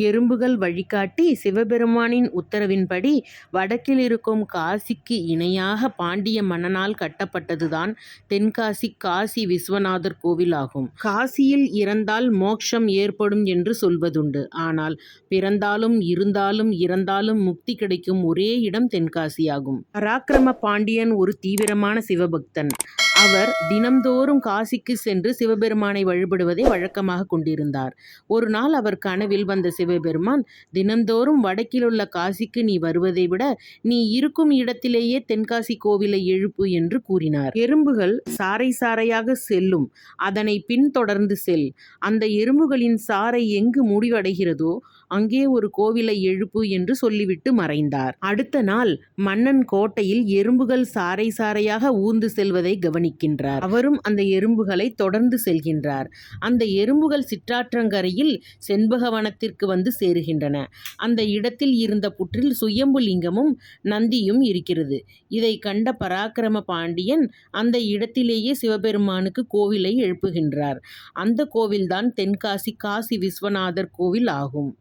எறும்புகள் வழிகாட்டி சிவபெருமானின் உத்தரவின்படி வடக்கில் இருக்கும் காசிக்கு இணையாக பாண்டிய மன்னனால் கட்டப்பட்டதுதான் தென்காசி காசி விஸ்வநாதர் கோவில் ஆகும். காசியில் இறந்தால் மோக்ஷம் ஏற்படும் என்று சொல்வதுண்டு. ஆனால் பிறந்தாலும் இருந்தாலும் இறந்தாலும் முக்தி கிடைக்கும் ஒரே இடம் தென்காசியாகும். பராக்கிரம பாண்டியன் ஒரு தீவிரமான சிவபக்தன். அவர் தினம்தோறும் காசிக்கு சென்று சிவபெருமானை வழிபடுவதை வழக்கமாக கொண்டிருந்தார். ஒரு நாள் அவர் கனவில் வந்த சிவபெருமான் தினம்தோறும் வடக்கிலுள்ள காசிக்கு நீ வருவதை விட நீ இருக்கும் இடத்திலேயே தென்காசி கோவிலை எழுப்பு என்று கூறினார். எறும்புகள் சாறை சாறையாக செல்லும். அதனை பின்தொடர்ந்து செல். அந்த எறும்புகளின் சாறை எங்கு முடிவடைகிறதோ அங்கே ஒரு கோவிலை எழுப்பு என்று சொல்லிவிட்டு மறைந்தார். அடுத்த நாள் மன்னன் கோட்டையில் எறும்புகள் சாறை சாறையாக ஊர்ந்து செல்வதை கவனி கவனிக்கின்றார். அவரும் அந்த எறும்புகளை தொடர்ந்து செல்கின்றார். அந்த எறும்புகள் சிற்றாற்றங்கரையில் செண்பகவனத்திற்கு வந்து சேருகின்றன. அந்த இடத்தில் இருந்த புற்றில் சுயம்பு லிங்கமும் நந்தியும் இருக்கிறது. இதை கண்ட பராக்கிரம பாண்டியன் அந்த இடத்திலேயே சிவபெருமானுக்கு கோவிலை எழுப்புகின்றார். அந்த கோவில்தான் தென்காசி காசி விஸ்வநாதர் கோவில் ஆகும்.